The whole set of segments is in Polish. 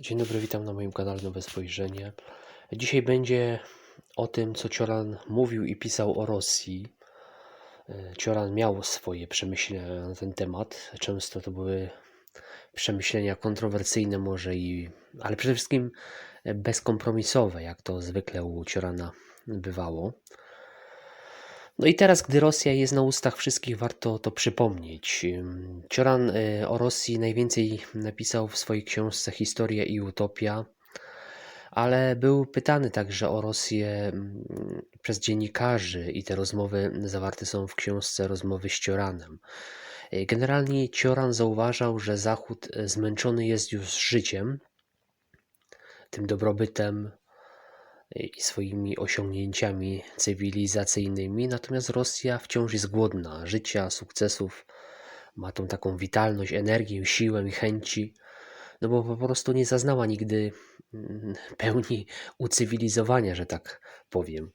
Dzień dobry, witam na moim kanale Nowe Spojrzenie. Dzisiaj będzie o tym, co Cioran mówił i pisał o Rosji. E, Cioran miał swoje przemyślenia na ten temat. Często to były przemyślenia kontrowersyjne może i, ale przede wszystkim bezkompromisowe, jak to zwykle u Ciorana bywało. No i teraz, gdy Rosja jest na ustach wszystkich, warto to przypomnieć. Cioran y, o Rosji najwięcej napisał w swojej książce Historia i Utopia, ale był pytany także o Rosję przez dziennikarzy i te rozmowy zawarte są w książce Rozmowy z Cioranem. Y, Generalnie Cioran zauważał, że Zachód y, zmęczony jest już życiem, tym dobrobytem, i swoimi osiągnięciami cywilizacyjnymi, natomiast Rosja wciąż jest głodna życia, sukcesów, ma tą taką witalność, energię, siłę i chęci, no bo po prostu nie zaznała nigdy mm, pełni ucywilizowania, że tak powiem.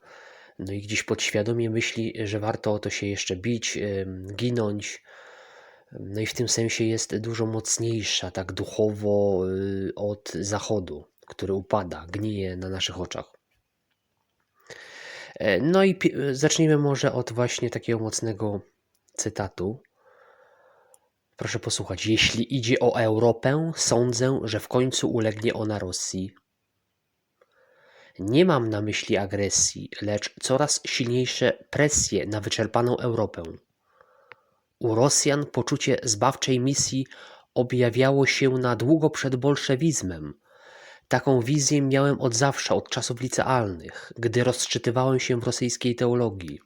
No i gdzieś podświadomie myśli, że warto o to się jeszcze bić, ginąć. No i w tym sensie jest dużo mocniejsza, tak duchowo, y, od Zachodu, który upada, gnije na naszych oczach. E, No i zacznijmy może od właśnie takiego mocnego cytatu. Proszę posłuchać. Jeśli idzie o Europę, sądzę, że w końcu ulegnie ona Rosji. Nie mam na myśli agresji, lecz coraz silniejsze presje na wyczerpaną Europę. U Rosjan poczucie zbawczej misji objawiało się na długo przed bolszewizmem. Taką wizję miałem od zawsze, od czasów licealnych, gdy rozczytywałem się w rosyjskiej teologii.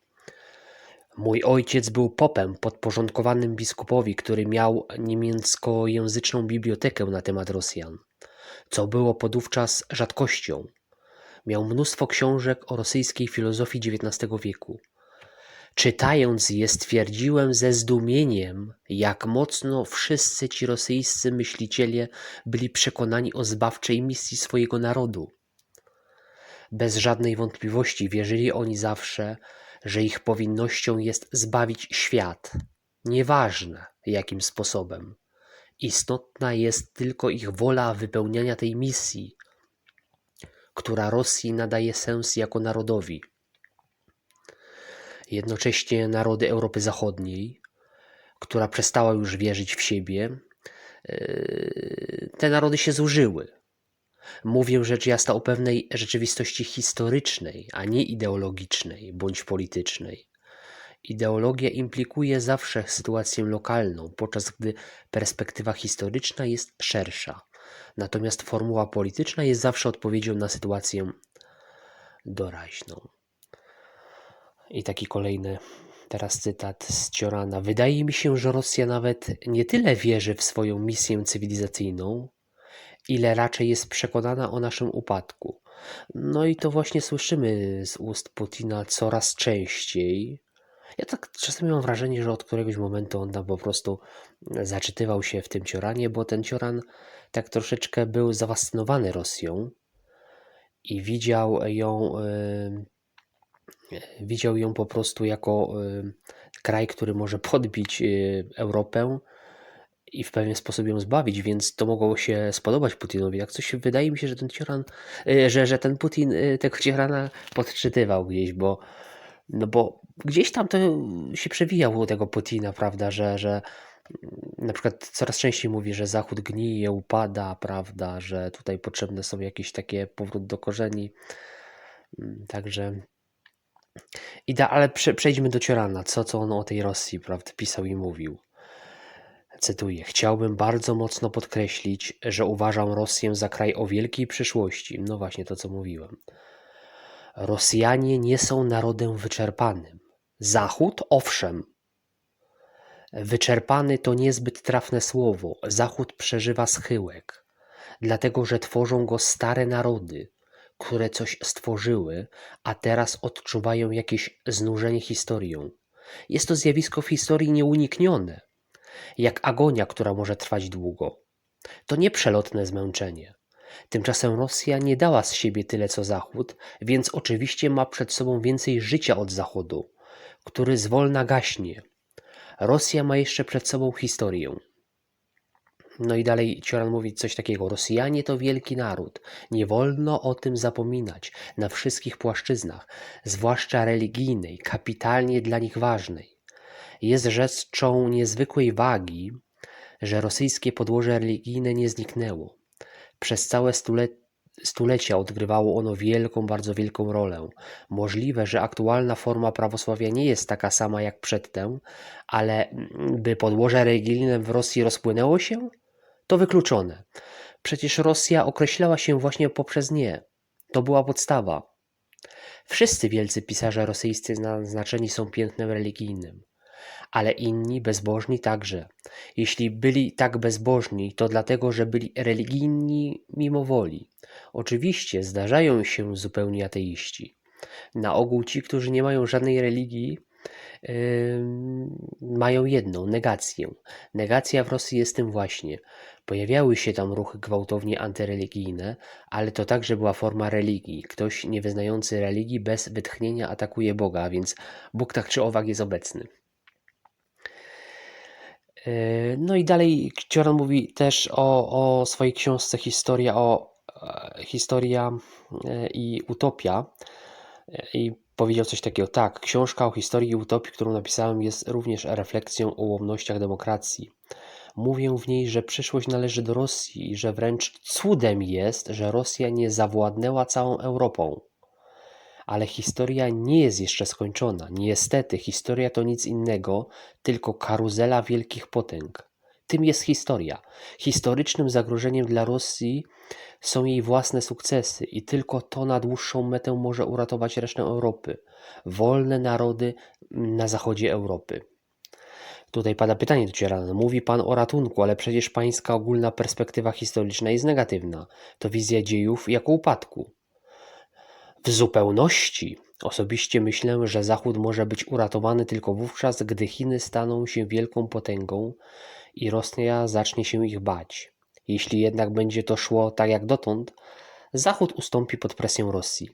Mój ojciec był popem podporządkowanym biskupowi, który miał niemieckojęzyczną bibliotekę na temat Rosjan, co było podówczas rzadkością. Miał mnóstwo książek o rosyjskiej filozofii XIX wieku. Czytając je, stwierdziłem ze zdumieniem, jak mocno wszyscy ci rosyjscy myśliciele byli przekonani o zbawczej misji swojego narodu. Bez żadnej wątpliwości wierzyli oni zawsze, że ich powinnością jest zbawić świat, nieważne jakim sposobem. Istotna jest tylko ich wola wypełniania tej misji, która Rosji nadaje sens jako narodowi. Jednocześnie narody Europy Zachodniej, która przestała już wierzyć w siebie, yy, te narody się zużyły. Mówię rzecz jasna o pewnej rzeczywistości historycznej, a nie ideologicznej bądź politycznej. Ideologia implikuje zawsze sytuację lokalną, podczas gdy perspektywa historyczna jest szersza. Natomiast formuła polityczna jest zawsze odpowiedzią na sytuację doraźną. I taki kolejny teraz cytat z Ciorana. Wydaje mi się, że Rosja nawet nie tyle wierzy w swoją misję cywilizacyjną, ile raczej jest przekonana o naszym upadku. No i to właśnie słyszymy z ust Putina coraz częściej. Ja tak czasami mam wrażenie, że od któregoś momentu on tam po prostu zaczytywał się w tym Cioranie, bo ten Cioran tak troszeczkę był zafascynowany Rosją i widział ją, widział ją po prostu jako y, kraj, który może podbić y, Europę i w pewien sposób ją zbawić, więc to mogło się spodobać Putinowi. Jak coś wydaje mi się, że ten Cioran, y, że, że ten Putin tego Ciorana podczytywał gdzieś, bo no bo gdzieś tam to się przewijał u tego Putina, prawda, że, że mm, na przykład coraz częściej mówi, że Zachód gnije, upada, prawda, że tutaj potrzebne są jakieś takie powrót do korzeni. Mm, Także Ida, ale prze, przejdźmy do Ciorana. Co, co on o tej Rosji, prawda, pisał i mówił. Cytuję: Chciałbym bardzo mocno podkreślić, że uważam Rosję za kraj o wielkiej przyszłości. No właśnie to, co mówiłem. Rosjanie nie są narodem wyczerpanym. Zachód, owszem. Wyczerpany to niezbyt trafne słowo. Zachód przeżywa schyłek, dlatego że tworzą go stare narody, które coś stworzyły, a teraz odczuwają jakieś znużenie historią. Jest to zjawisko w historii nieuniknione, jak agonia, która może trwać długo. To nie przelotne zmęczenie. Tymczasem Rosja nie dała z siebie tyle co Zachód, więc oczywiście ma przed sobą więcej życia od Zachodu, który zwolna gaśnie. Rosja ma jeszcze przed sobą historię. No i dalej Cioran mówi coś takiego: Rosjanie to wielki naród. Nie wolno o tym zapominać na wszystkich płaszczyznach, zwłaszcza religijnej, kapitalnie dla nich ważnej. Jest rzeczą niezwykłej wagi, że rosyjskie podłoże religijne nie zniknęło. Przez całe stule stulecia odgrywało ono wielką, bardzo wielką rolę. Możliwe, że aktualna forma prawosławia nie jest taka sama jak przedtem, ale by podłoże religijne w Rosji rozpłynęło się? To wykluczone. Przecież Rosja określała się właśnie poprzez nie. To była podstawa. Wszyscy wielcy pisarze rosyjscy naznaczeni są piętnem religijnym, ale inni bezbożni także. Jeśli byli tak bezbożni, to dlatego, że byli religijni mimo woli. Oczywiście zdarzają się zupełnie ateiści. Na ogół ci, którzy nie mają żadnej religii, mają jedną negację. Negacja w Rosji jest tym właśnie. Pojawiały się tam ruchy gwałtownie antyreligijne, ale to także była forma religii. Ktoś niewyznający religii bez wytchnienia atakuje Boga, więc Bóg tak czy owak jest obecny. No i dalej Cioran mówi też o, o swojej książce Historia, o, e, historia e, i utopia. I powiedział coś takiego: Tak, książka o historii utopii, którą napisałem, jest również refleksją o ułomnościach demokracji. Mówię w niej, że przyszłość należy do Rosji i że wręcz cudem jest, że Rosja nie zawładnęła całą Europą. Ale historia nie jest jeszcze skończona. Niestety, historia to nic innego, tylko karuzela wielkich potęg. Tym jest historia. Historycznym zagrożeniem dla Rosji są jej własne sukcesy i tylko to na dłuższą metę może uratować resztę Europy. Wolne narody na zachodzie Europy. Tutaj pada pytanie do Cierana. Mówi pan o ratunku, ale przecież pańska ogólna perspektywa historyczna jest negatywna. To wizja dziejów jako upadku. W zupełności osobiście myślę, że Zachód może być uratowany tylko wówczas, gdy Chiny staną się wielką potęgą i Rosja zacznie się ich bać. Jeśli jednak będzie to szło tak jak dotąd, Zachód ustąpi pod presją Rosji.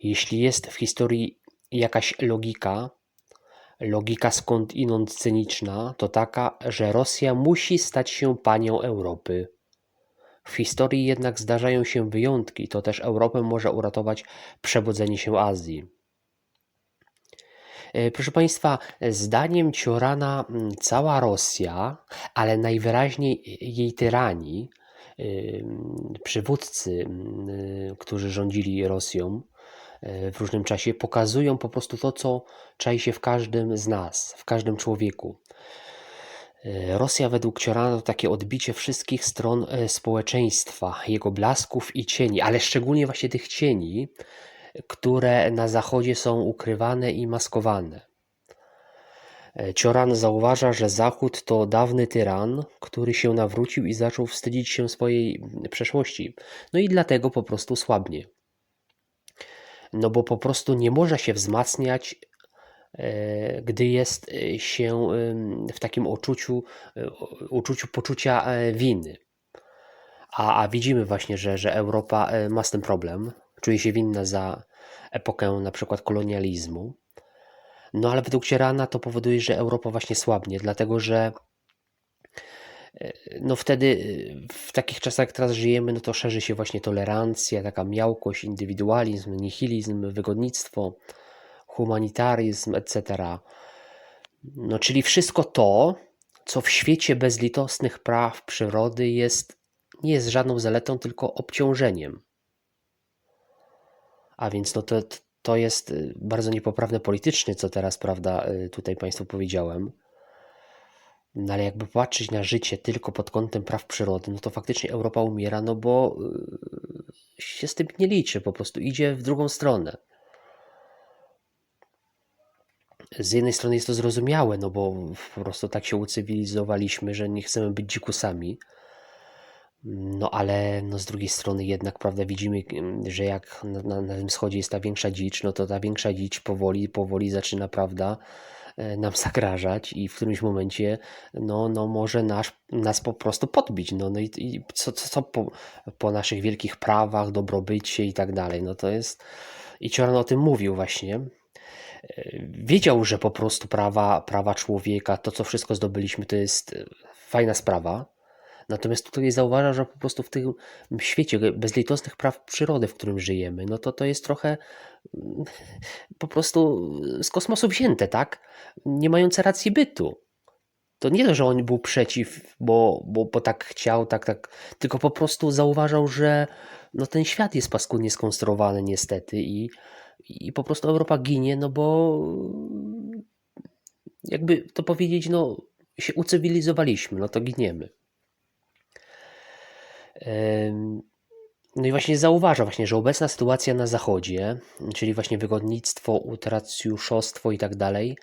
Jeśli jest w historii jakaś logika, logika skądinąd cyniczna, to taka, że Rosja musi stać się panią Europy. W historii jednak zdarzają się wyjątki, to też Europę może uratować przebudzenie się Azji. E, proszę Państwa, zdaniem Ciorana cała Rosja, ale najwyraźniej jej tyrani, przywódcy, którzy rządzili Rosją e, w różnym czasie, pokazują po prostu to, co czai się w każdym z nas, w każdym człowieku. E, Rosja według Ciorana to takie odbicie wszystkich stron społeczeństwa, jego blasków i cieni, ale szczególnie właśnie tych cieni, które na Zachodzie są ukrywane i maskowane. E, Cioran zauważa, że Zachód to dawny tyran, który się nawrócił i zaczął wstydzić się swojej przeszłości. No i dlatego po prostu słabnie. No bo po prostu nie może się wzmacniać, e, gdy jest e, się w takim uczuciu, uczuciu poczucia winy. A, a widzimy właśnie, że, że Europa ma z tym problem czuje się winna za epokę na przykład kolonializmu. No ale według Cierana to powoduje, że Europa właśnie słabnie, dlatego że e, no wtedy e, w takich czasach, jak teraz żyjemy, no to szerzy się właśnie tolerancja, taka miałkość, indywidualizm, nihilizm, wygodnictwo, humanitaryzm, etc. No czyli wszystko to, co w świecie bezlitosnych praw przyrody jest, nie jest żadną zaletą, tylko obciążeniem. A więc no to, to jest y, bardzo niepoprawne politycznie, co teraz, prawda, y, tutaj Państwu powiedziałem. No ale jakby patrzeć na życie tylko pod kątem praw przyrody, no to faktycznie Europa umiera, no bo y, się z tym nie liczy, po prostu idzie w drugą stronę. Z jednej strony jest to zrozumiałe, no bo po prostu tak się ucywilizowaliśmy, że nie chcemy być dzikusami, no ale no z drugiej strony jednak, prawda, widzimy, że jak na, na, na tym wschodzie jest ta większa dzicz, no to ta większa dzicz powoli, powoli zaczyna, prawda, e, nam zagrażać i w którymś momencie no, no może nas, nas po prostu podbić. No, no i, i co, co, co po, po naszych wielkich prawach, dobrobycie i tak dalej. No to jest... I Cioran o tym mówił właśnie. E, wiedział, że po prostu prawa, prawa człowieka, to co wszystko zdobyliśmy, to jest fajna sprawa, Natomiast tutaj zauważa, że po prostu w tym świecie bezlitosnych praw przyrody, w którym żyjemy, no to to jest trochę mm, po prostu z kosmosu wzięte, tak? Nie mające racji bytu. To nie to, że on był przeciw, bo, bo, bo tak chciał, tak, tak, tylko po prostu zauważał, że no ten świat jest paskudnie skonstruowany niestety i, i po prostu Europa ginie, no bo jakby to powiedzieć, no się ucywilizowaliśmy, no to giniemy. No i właśnie zauważa właśnie, że obecna sytuacja na Zachodzie, czyli właśnie wygodnictwo, utracjuszostwo i tak dalej,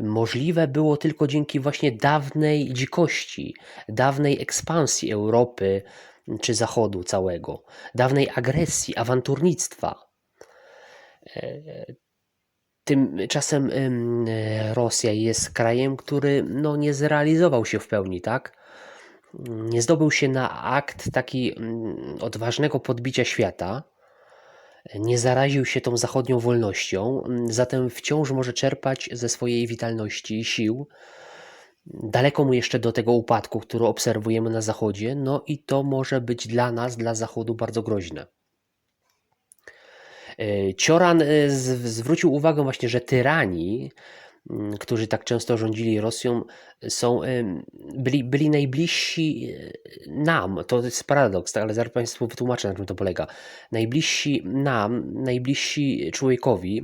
możliwe było tylko dzięki właśnie dawnej dzikości, dawnej ekspansji Europy czy Zachodu całego, dawnej agresji, awanturnictwa. E, tymczasem Rosja jest krajem, który no, nie zrealizował się w pełni, tak? Nie zdobył się na akt taki mm, odważnego podbicia świata, nie zaraził się tą zachodnią wolnością, zatem wciąż może czerpać ze swojej witalności i sił. Daleko mu jeszcze do tego upadku, który obserwujemy na Zachodzie, no i to może być dla nas, dla Zachodu bardzo groźne. E, Cioran e, zwrócił uwagę właśnie, że tyrani, którzy tak często rządzili Rosją, są, byli, byli najbliżsi e, nam. To jest paradoks, tak, ale zaraz Państwu wytłumaczę, na czym to polega. Najbliżsi nam, najbliżsi człowiekowi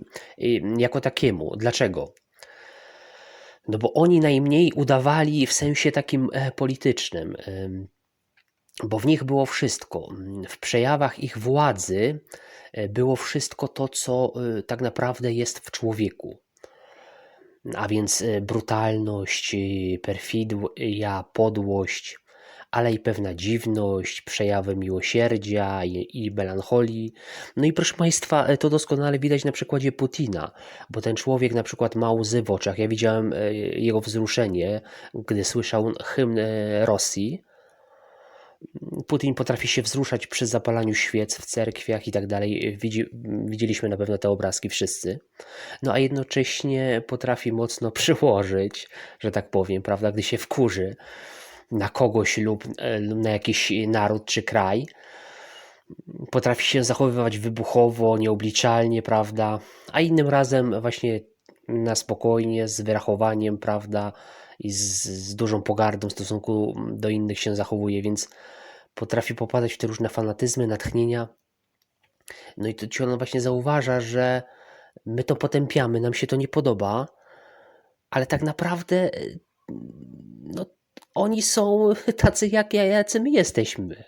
jako takiemu. Dlaczego? No bo oni najmniej udawali w sensie takim politycznym, bo w nich było wszystko. W przejawach ich władzy E, było wszystko to, co e, tak naprawdę jest w człowieku. A więc e, brutalność, perfidia, podłość, ale i pewna dziwność, przejawy miłosierdzia i, i melancholii. No i proszę Państwa, to doskonale widać na przykładzie Putina, bo ten człowiek na przykład ma łzy w oczach. Ja widziałem jego wzruszenie, gdy słyszał hymn Rosji Putin potrafi się wzruszać przy zapalaniu świec w cerkwiach i tak dalej. Widzi, widzieliśmy na pewno te obrazki wszyscy. No a jednocześnie potrafi mocno przyłożyć, że tak powiem, prawda, gdy się wkurzy na kogoś lub, e, na jakiś naród czy kraj. Potrafi się zachowywać wybuchowo, nieobliczalnie, prawda, a innym razem właśnie na spokojnie, z wyrachowaniem, prawda, i z, z dużą pogardą w stosunku do innych się zachowuje, więc potrafi popadać w te różne fanatyzmy, natchnienia. No i to ci on właśnie zauważa, że my to potępiamy, nam się to nie podoba, ale tak naprawdę no, oni są tacy jak ja, jacy my jesteśmy.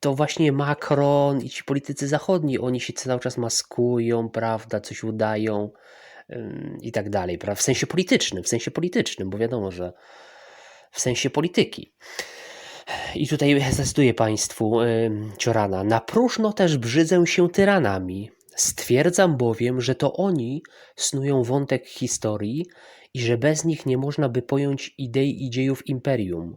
To właśnie Macron i ci politycy zachodni, oni się cały czas maskują, prawda, coś udają i tak dalej, prawda? W sensie politycznym, w sensie politycznym, bo wiadomo, że w sensie polityki. I tutaj zacytuję Państwu Ciorana. Na próżno też brzydzę się tyranami. Stwierdzam bowiem, że to oni snują wątek historii i że bez nich nie można by pojąć idei i dziejów imperium.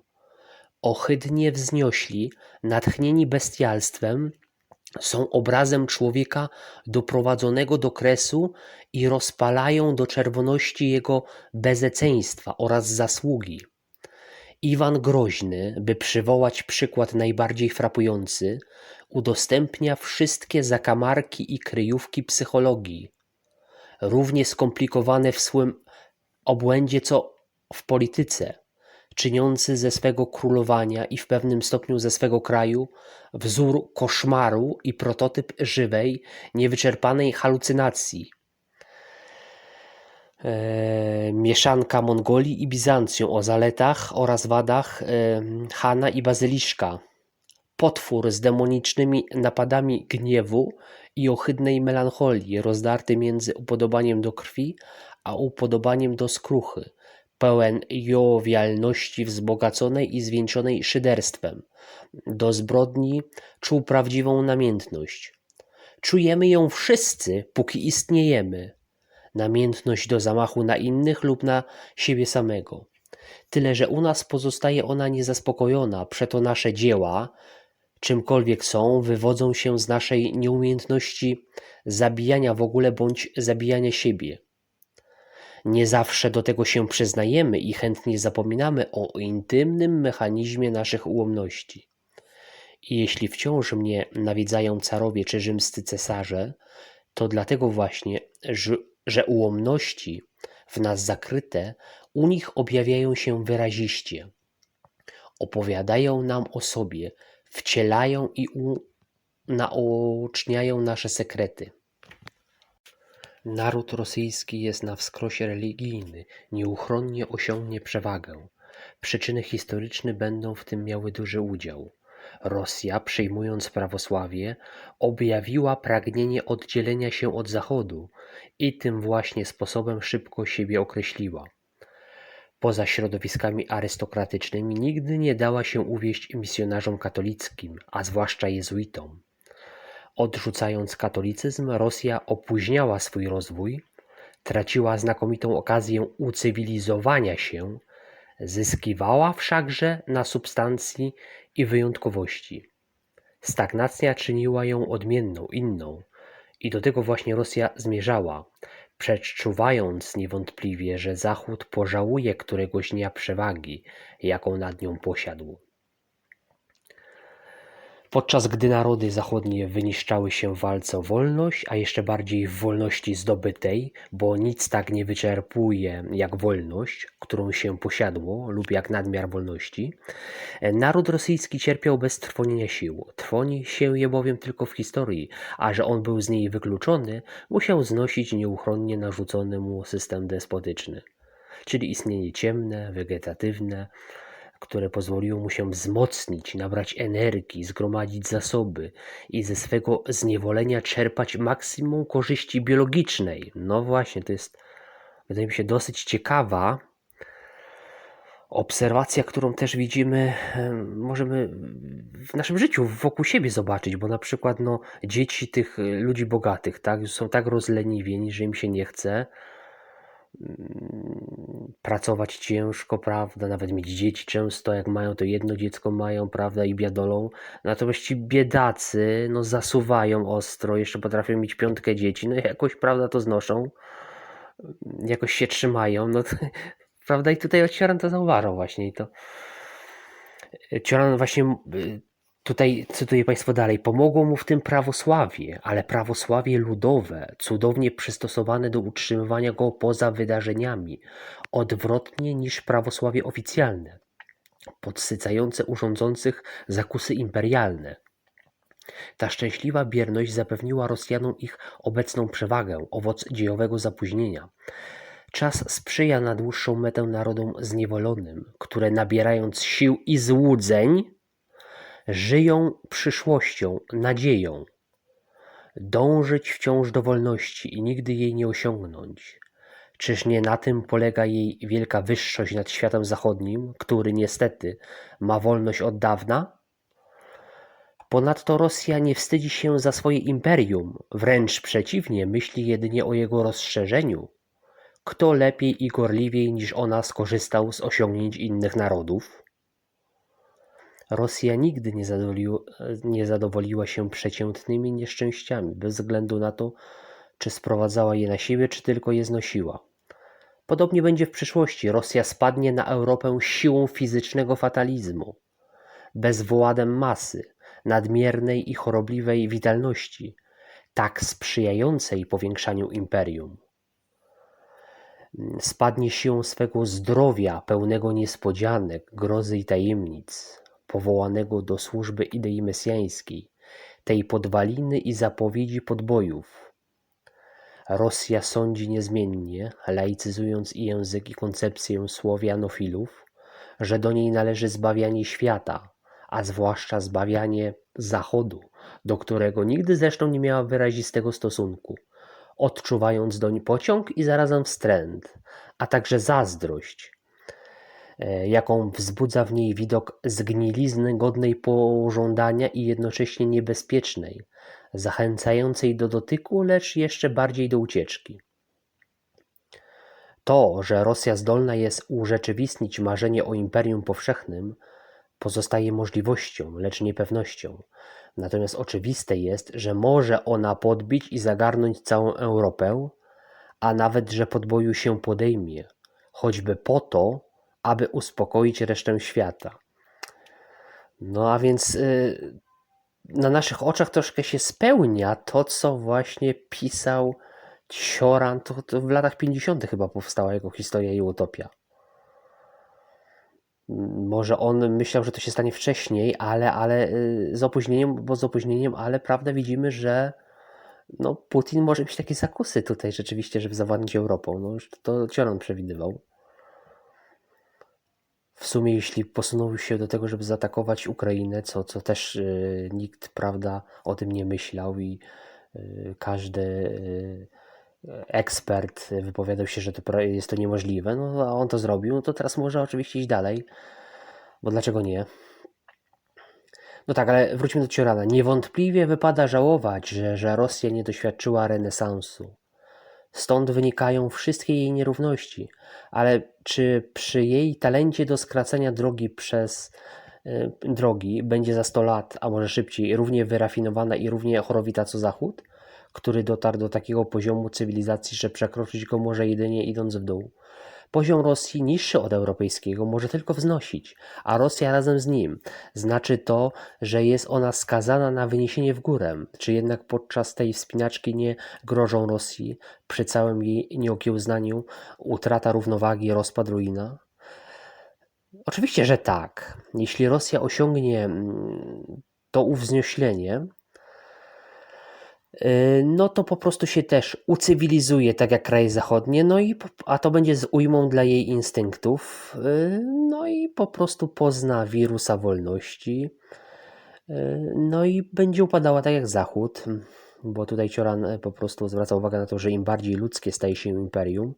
Ohydnie wzniośli, natchnieni bestialstwem, są obrazem człowieka doprowadzonego do kresu i rozpalają do czerwoności jego bezeceństwa oraz zasługi. Iwan Groźny, by przywołać przykład najbardziej frapujący, udostępnia wszystkie zakamarki i kryjówki psychologii, równie skomplikowane w swym obłędzie co w polityce, czyniący ze swego królowania i w pewnym stopniu ze swego kraju wzór koszmaru i prototyp żywej, niewyczerpanej halucynacji. E, mieszanka Mongolii i Bizancjum o zaletach oraz wadach e, Hana i Bazyliszka. Potwór z demonicznymi napadami gniewu i ohydnej melancholii, rozdarty między upodobaniem do krwi a upodobaniem do skruchy, pełen jowialności wzbogaconej i zwieńczonej szyderstwem. Do zbrodni czuł prawdziwą namiętność. Czujemy ją wszyscy, póki istniejemy. Namiętność do zamachu na innych lub na siebie samego. Tyle, że u nas pozostaje ona niezaspokojona, przeto nasze dzieła, czymkolwiek są, wywodzą się z naszej nieumiejętności zabijania w ogóle bądź zabijania siebie. Nie zawsze do tego się przyznajemy i chętnie zapominamy o intymnym mechanizmie naszych ułomności. I jeśli wciąż mnie nawiedzają carowie czy rzymscy cesarze, to dlatego właśnie, że, ułomności w nas zakryte u nich objawiają się wyraziście. Opowiadają nam o sobie, wcielają i naoczniają nasze sekrety. Naród rosyjski jest na wskrosie religijny, nieuchronnie osiągnie przewagę. Przyczyny historyczne będą w tym miały duży udział. Rosja, przyjmując prawosławie, objawiła pragnienie oddzielenia się od Zachodu i tym właśnie sposobem szybko siebie określiła. Poza środowiskami arystokratycznymi nigdy nie dała się uwieść misjonarzom katolickim, a zwłaszcza jezuitom. Odrzucając katolicyzm, Rosja opóźniała swój rozwój, traciła znakomitą okazję ucywilizowania się, zyskiwała wszakże na substancji i wyjątkowości. Stagnacja czyniła ją odmienną, inną, i do tego właśnie Rosja zmierzała, przeczuwając niewątpliwie, że Zachód pożałuje któregoś dnia przewagi, jaką nad nią posiadł. Podczas gdy narody zachodnie wyniszczały się w walce o wolność, a jeszcze bardziej w wolności zdobytej, bo nic tak nie wyczerpuje jak wolność, którą się posiadło, lub jak nadmiar wolności, naród rosyjski cierpiał bez trwonienia sił. Trwoni się je bowiem tylko w historii, a że on był z niej wykluczony, musiał znosić nieuchronnie narzucony mu system despotyczny, czyli istnienie ciemne, wegetatywne, które pozwoliło mu się wzmocnić, nabrać energii, zgromadzić zasoby i ze swego zniewolenia czerpać maksimum korzyści biologicznej. No właśnie, to jest, wydaje mi się, dosyć ciekawa obserwacja, którą też widzimy, możemy w naszym życiu wokół siebie zobaczyć, bo na przykład no, dzieci tych ludzi bogatych tak, są tak rozleniwieni, że im się nie chce, pracować ciężko, prawda, nawet mieć dzieci często, jak mają, to jedno dziecko mają, prawda, i biadolą, natomiast ci biedacy, no zasuwają ostro, jeszcze potrafią mieć piątkę dzieci, no jakoś, prawda, to znoszą, jakoś się trzymają, no to, prawda, i tutaj Cioran to zauważał właśnie i to Cioran właśnie Tutaj cytuję Państwa dalej. Pomogło mu w tym prawosławie, ale prawosławie ludowe, cudownie przystosowane do utrzymywania go poza wydarzeniami, odwrotnie niż prawosławie oficjalne, podsycające urządzących zakusy imperialne. Ta szczęśliwa bierność zapewniła Rosjanom ich obecną przewagę, owoc dziejowego zapóźnienia. Czas sprzyja na dłuższą metę narodom zniewolonym, które nabierając sił i złudzeń, Żyją przyszłością, nadzieją. Dążyć wciąż do wolności i nigdy jej nie osiągnąć. Czyż nie na tym polega jej wielka wyższość nad światem zachodnim, który niestety ma wolność od dawna? Ponadto Rosja nie wstydzi się za swoje imperium, wręcz przeciwnie, myśli jedynie o jego rozszerzeniu. Kto lepiej i gorliwiej niż ona skorzystał z osiągnięć innych narodów? Rosja nigdy nie, nie zadowoliła się przeciętnymi nieszczęściami, bez względu na to, czy sprowadzała je na siebie, czy tylko je znosiła. Podobnie będzie w przyszłości. Rosja spadnie na Europę siłą fizycznego fatalizmu, bezwładem masy, nadmiernej i chorobliwej witalności, tak sprzyjającej powiększaniu imperium. Spadnie siłą swego zdrowia, pełnego niespodzianek, grozy i tajemnic, powołanego do służby idei mesjańskiej, tej podwaliny i zapowiedzi podbojów. Rosja sądzi niezmiennie, laicyzując i język i koncepcję słowianofilów, że do niej należy zbawianie świata, a zwłaszcza zbawianie Zachodu, do którego nigdy zresztą nie miała wyrazistego stosunku, odczuwając doń pociąg i zarazem wstręt, a także zazdrość, jaką wzbudza w niej widok zgnilizny godnej pożądania i jednocześnie niebezpiecznej, zachęcającej do dotyku, lecz jeszcze bardziej do ucieczki. To, że Rosja zdolna jest urzeczywistnić marzenie o imperium powszechnym, pozostaje możliwością, lecz niepewnością. Natomiast oczywiste jest, że może ona podbić i zagarnąć całą Europę, a nawet, że podboju się podejmie, choćby po to, aby uspokoić resztę świata. No a więc y, na naszych oczach troszkę się spełnia to, co właśnie pisał Cioran, to, to w latach 50. chyba powstała jego historia i utopia. Może on myślał, że to się stanie wcześniej, ale, ale y, z opóźnieniem, bo z opóźnieniem, ale prawda widzimy, że no, Putin może mieć takie zakusy tutaj rzeczywiście, żeby zawładnąć Europą. No, już to Cioran przewidywał. W sumie, jeśli posunął się do tego, żeby zaatakować Ukrainę, co, co też y, nikt, prawda, o tym nie myślał i y, każdy y, ekspert wypowiadał się, że to jest to niemożliwe, no a on to zrobił, no to teraz może oczywiście iść dalej, bo dlaczego nie? No tak, ale wróćmy do Ciorana. Niewątpliwie wypada żałować, że, że Rosja nie doświadczyła renesansu. Stąd wynikają wszystkie jej nierówności. Ale czy przy jej talencie do skracania drogi przez y, drogi będzie za 100 lat, a może szybciej, równie wyrafinowana i równie chorowita co Zachód, który dotarł do takiego poziomu cywilizacji, że przekroczyć go może jedynie idąc w dół? Poziom Rosji niższy od europejskiego może tylko wznosić, a Rosja razem z nim. Znaczy to, że jest ona skazana na wyniesienie w górę. Czy jednak podczas tej wspinaczki nie grożą Rosji, przy całym jej nieokiełznaniu, utrata równowagi, rozpad, ruina? Oczywiście, że tak. Jeśli Rosja osiągnie mm, to uwznioślenie, y, no to po prostu się też ucywilizuje, tak jak kraje zachodnie, no i, a to będzie z ujmą dla jej instynktów, y, no i po prostu pozna wirusa wolności, y, no i będzie upadała tak jak Zachód, bo tutaj Cioran e, po prostu zwraca uwagę na to, że im bardziej ludzkie staje się imperium,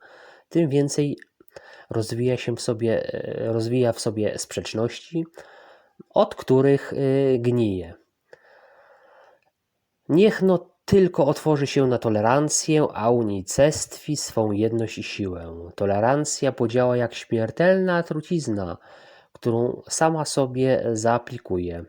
tym więcej rozwija się w sobie, e, rozwija w sobie sprzeczności, od których y, gnije. Niech no tylko otworzy się na tolerancję, a unicestwi swą jedność i siłę. Tolerancja podziała jak śmiertelna trucizna, którą sama sobie zaaplikuje.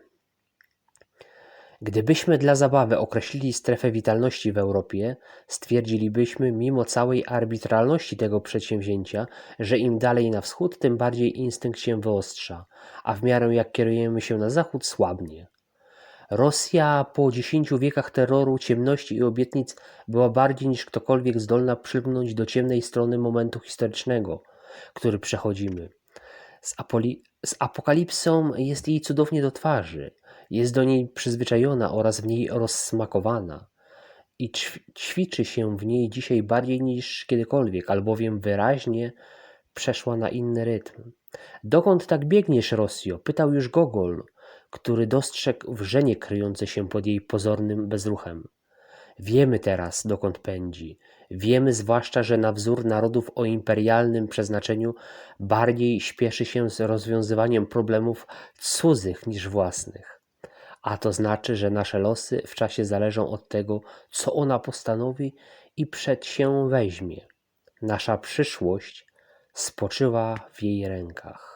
Gdybyśmy dla zabawy określili strefę witalności w Europie, stwierdzilibyśmy, mimo całej arbitralności tego przedsięwzięcia, że im dalej na wschód, tym bardziej instynkt się wyostrza, a w miarę jak kierujemy się na zachód, słabnie. Rosja po dziesięciu wiekach terroru, ciemności i obietnic była bardziej niż ktokolwiek zdolna przylgnąć do ciemnej strony momentu historycznego, który przechodzimy. Z, apoli- z apokalipsą jest jej cudownie do twarzy, jest do niej przyzwyczajona oraz w niej rozsmakowana i ćw- ćwiczy się w niej dzisiaj bardziej niż kiedykolwiek, albowiem wyraźnie przeszła na inny rytm. Dokąd tak biegniesz, Rosjo? pytał już Gogol, który dostrzegł wrzenie kryjące się pod jej pozornym bezruchem. Wiemy teraz, dokąd pędzi. Wiemy zwłaszcza, że na wzór narodów o imperialnym przeznaczeniu bardziej śpieszy się z rozwiązywaniem problemów cudzych niż własnych. A to znaczy, że nasze losy w czasie zależą od tego, co ona postanowi i przed się weźmie. Nasza przyszłość spoczywa w jej rękach.